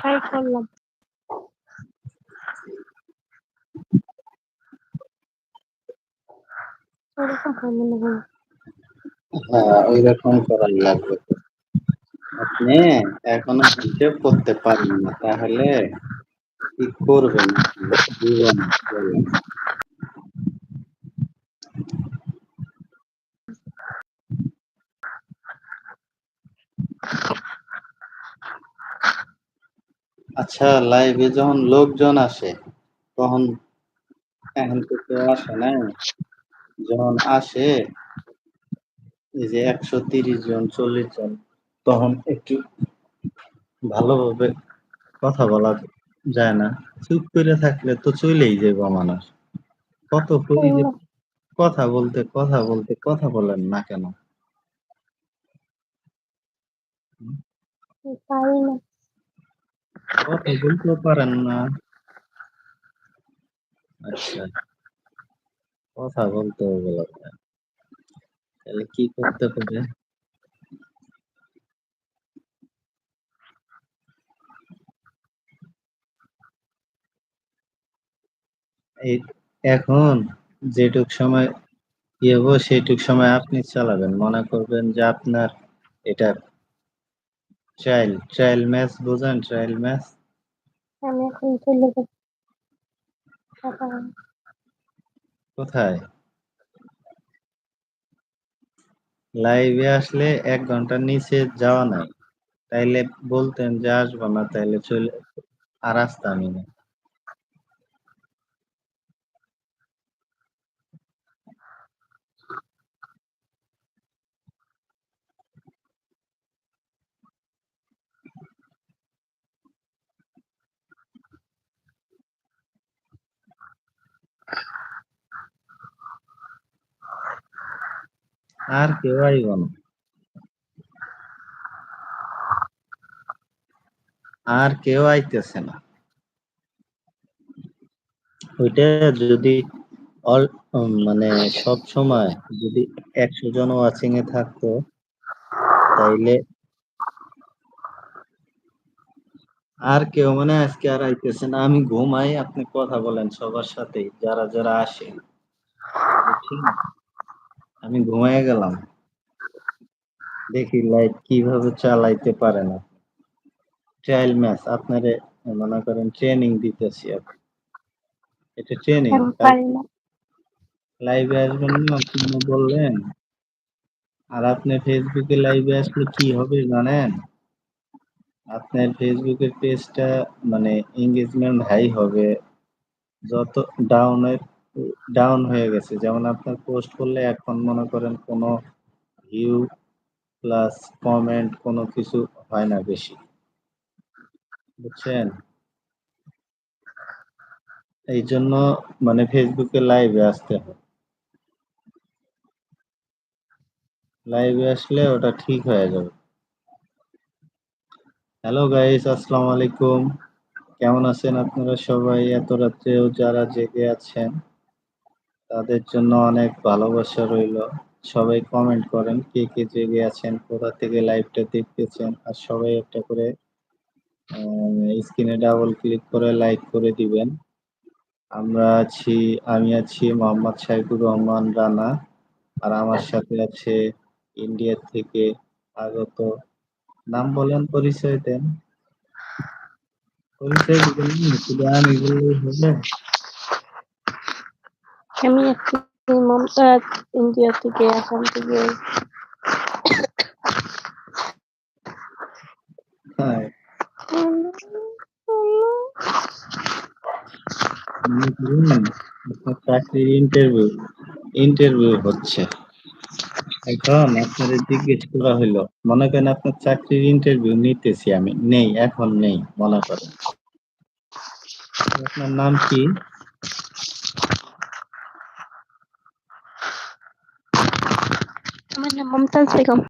Try করলাম ওরকম করার লাগবে। আপনি এখনও করতে পারেন না তাহলে কি করবেন? জীবনে। আচ্ছা লাইভে যখন লোকজন আসে, তখন এখন তো কেউ আসে না যখন আসে, এই যে একশো তিরিশ জন, চল্লিশ জন, তখন একটু ভালোভাবে কথা বলা যায় না। চুপ করে থাকলে তো চলেই যাব মানুষ। কত করি যে কথা বলতে কথা বলতে কথা বলেন না কেন? না। কথা বলতেও পারেন না আচ্ছা। কথা বলতে হবে আপনার। তাহলে কি করতে পারে এই এখন যেটুক সময় ইয়ে হব সেইটুক সময় আপনি চালাবেন। মনে করবেন যে আপনার এটা ট্রায়াল ট্রায়াল ম্যাচ বোঝেন ট্রায়াল ম্যাচ আমি এখন চলে যাব। কোথায়? লাইভে আসলে এক ঘণ্টার নিচে যাওয়া নাই। তাইলে বলতেন যে আসব না তাইলে চলে আর আসতামই না। আর কেউ আইব না। আর কেউ আইতেছে না। ওইটা যদি অল মানে সব সময় যদি একশো জন ওয়াচিং এ থাকতো, তাইলে আর কেউ মানে আজকে আর আইতেছে না। আমি ঘুমাই, আপনি কথা বলেন সবার সাথেই, যারা যারা আসে। বুঝছেন আমি ঘুমাই গেলাম। দেখি লাইট কীভাবে চালাইতে পারে না। ট্রায়াল ম্যাচ আপনারে মনে করেন ট্রেনিং দিতেছি এখন। এটা ট্রেনিং লাইভে আসবেন না আপনি বললেন। আর আপনি ফেসবুকে লাইভে আসলে কি হবে জানেন? আপনার ফেসবুকের পেজটা মানে এঙ্গেজমেন্ট হাই হবে। যত ডাউনের ডাউন হয়ে গেছে। যেমন আপনার পোস্ট করলে এখন মনে করেন কোনো ভিউ প্লাস কমেন্ট কোনো কিছু হয় না বেশি। বুঝছেন? এই জন্য মানে ফেসবুকে লাইভে আসতে হয়। লাইভে আসলে ওটা ঠিক হয়ে যাবে। হ্যালো গাইস আসসালামু আলাইকুম। কেমন আছেন আপনারা সবাই? এত রাত্রেও যারা জেগে আছেন তাদের জন্য অনেক ভালোবাসা রইল। সবাই কমেন্ট করেন কে কে জেগে আছেন, কোথা থেকে লাইভটা দেখতেছেন, আর সবাই একটা করে স্ক্রিনে ডাবল ক্লিক করে লাইক করে দিবেন। আমরা আছি, আমি আছি মোহাম্মদ শাইকুর রহমান রানা, আর আমার সাথে আছে ইন্ডিয়া থেকে আগত, নাম বলেন পরিচয় দেন। পরিচয় দিবেন শুধু আমি হবে আমি আছি মমতাজ ইন্ডিয়া থেকে আসাম থেকে চাকরির ইন্টারভিউ ইন্টারভিউ হচ্ছে। এখন আপনার জিজ্ঞেস করা হইল মনে করেন আপনার চাকরির ইন্টারভিউ নিতেছি আমি নেই এখন নেই মনে করেন। আপনার নাম কি? আমার নাম মমতাজ বেগম